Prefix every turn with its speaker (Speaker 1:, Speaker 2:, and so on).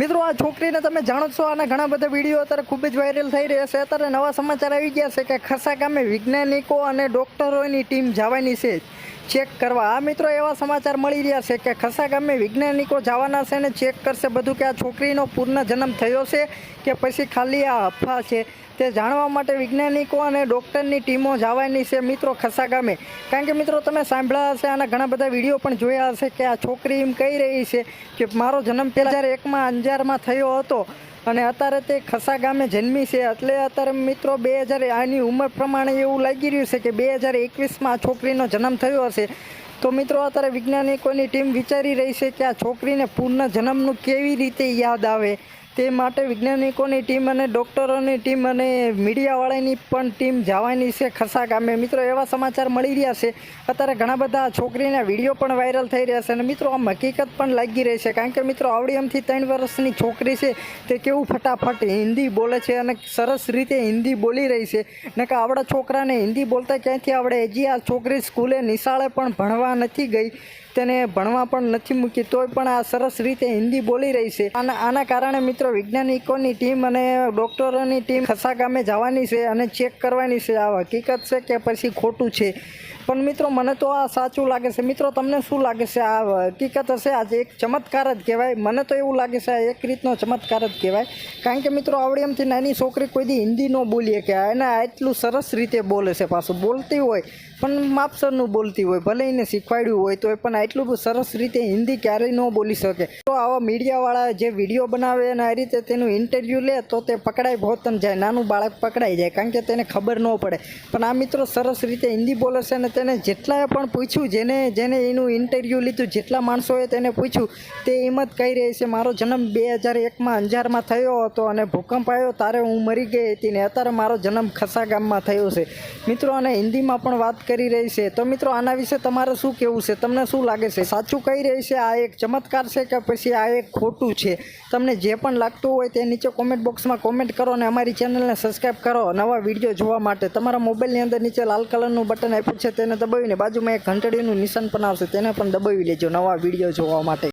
Speaker 1: મિત્રો, આ છોકરીને તમે જાણો છો, આના ઘણા બધા વીડિયો અત્યારે ખૂબ જ વાયરલ થઈ રહ્યા છે. અત્યારે નવા સમાચાર આવી ગયા છે કે ખસા ગામે વૈજ્ઞાનિકો અને ડોક્ટરોની ટીમ જવાની છે. ચેક કરવા. આ મિત્રો એવા સમાચાર મળી રહ્યા છે કે ખસા ગામે વૈજ્ઞાનિકો જવાના છે અને ચેક કરશે બધું કે આ છોકરીનો પૂર્ણ જન્મ થયો છે કે પછી ખાલી આ અફવા છે. તે જાણવા માટે વૈજ્ઞાનિકો અને ડૉક્ટરની ટીમો જવાની છે મિત્રો ખસા ગામે. કારણ કે મિત્રો તમે સાંભળ્યા હશે, આના ઘણા બધા વીડિયો પણ જોયા હશે કે આ છોકરી એમ કહી રહી છે કે મારો જન્મ પહેલાં જ્યારે એકમાં અંજારમાં થયો હતો અને અત્યારે તે ખસા ગામે જન્મી છે એટલે અત્યારે મિત્રો બે હજાર આની ઉંમર પ્રમાણે એવું લાગી રહ્યું છે કે બે હજાર એકવીસમાં છોકરીનો જન્મ થયો હશે. તો મિત્રો અત્યારે વૈજ્ઞાનિકોની ટીમ વિચારી રહી છે કે આ છોકરીને પૂર્ણ જન્મનું કેવી રીતે યાદ આવે? તે માટે વૈજ્ઞાનિકોની ટીમ અને ડૉક્ટરોની ટીમ અને મીડિયાવાળાની પણ ટીમ જવાની છે ખસા ગામે મિત્રો એવા સમાચાર મળી રહ્યા છે. અત્યારે ઘણા બધા છોકરીના વીડિયો પણ વાયરલ થઈ રહ્યા છે અને મિત્રો આમ હકીકત પણ લાગી રહી છે કારણ કે મિત્રો આવડી એમથી ત્રણ વર્ષની છોકરી છે તે કેવું ફટાફટ હિન્દી બોલે છે અને સરસ રીતે હિન્દી બોલી રહી છે. ને કે આવડા છોકરાને હિન્દી બોલતા ક્યાંથી આવડે? હજી આ છોકરી સ્કૂલે નિશાળે પણ ભણવા નથી ગઈ. તેને ભણવા પણ નથી મૂકી. તોય પણ આ સરસ રીતે હિન્દી બોલી રહી છે. અને આના કારણે મિત્રો વૈજ્ઞાનિકોની ટીમ અને ડૉક્ટરોની ટીમ ખસા ગામે જવાની છે અને ચેક કરવાની છે. આ હકીકત છે કે પછી ખોટું છે. પણ મિત્રો, મને તો આ સાચું લાગે છે. મિત્રો, તમને શું લાગે છે? આ હકીકત હશે આજે એક ચમત્કાર જ કહેવાય. મને તો એવું લાગે છે, આ એક રીતનો ચમત્કાર જ કહેવાય. કારણ કે મિત્રો આવડી એમથી નાની છોકરી કોઈ દી હિન્દી ન બોલીએ કે એને આટલું સરસ રીતે બોલે છે પાછું. બોલતી હોય, પણ માપસરનું બોલતી હોય, ભલે એને શીખવાડ્યું હોય તો પણ આટલું સરસ રીતે હિન્દી ક્યારેય ન બોલી શકે. તો આવા મીડિયાવાળા જે વીડિયો બનાવે અને આ રીતે તેનું ઇન્ટરવ્યૂ લે, તો તે પકડાય ભોતન જાય. નાનું બાળક પકડાઈ જાય, કારણ કે તેને ખબર ન પડે. પણ આ મિત્રો સરસ રીતે હિન્દી બોલે છે અને તેને જેટલાએ પણ પૂછ્યું, જેને જેને એનું ઇન્ટરવ્યૂ લીધું, જેટલા માણસોએ તેને પૂછ્યું, તે એમ જ કહી રહી છે, મારો જન્મ બે હજાર એકમાં અંજારમાં થયો હતો અને ભૂકંપ આવ્યો ત્યારે હું મરી ગઈ હતી ને અત્યારે મારો જન્મ ખસા ગામમાં થયો છે. મિત્રો, અને હિન્દીમાં પણ વાત કરી રહી છે. તો મિત્રો, આના વિશે તમારે શું કહેવું છે? તમને શું લાગે છે? સાચું કહી રહી છે, આ એક ચમત્કાર છે કે પછી આ એક ખોટું છે? તમને જે પણ લાગતું હોય તે નીચે કોમેન્ટ બોક્સમાં કોમેન્ટ કરો અને અમારી ચેનલને સબસ્ક્રાઈબ કરો. નવા વીડિયો જોવા માટે તમારા મોબાઈલની અંદર નીચે લાલ કલરનું બટન આપ્યું છે તેને દબાવીને બાજુમાં એક ઘંટડીનું નિશાન પણ આવશે, તેને પણ દબાવી લેજો નવા વીડિયો જોવા માટે.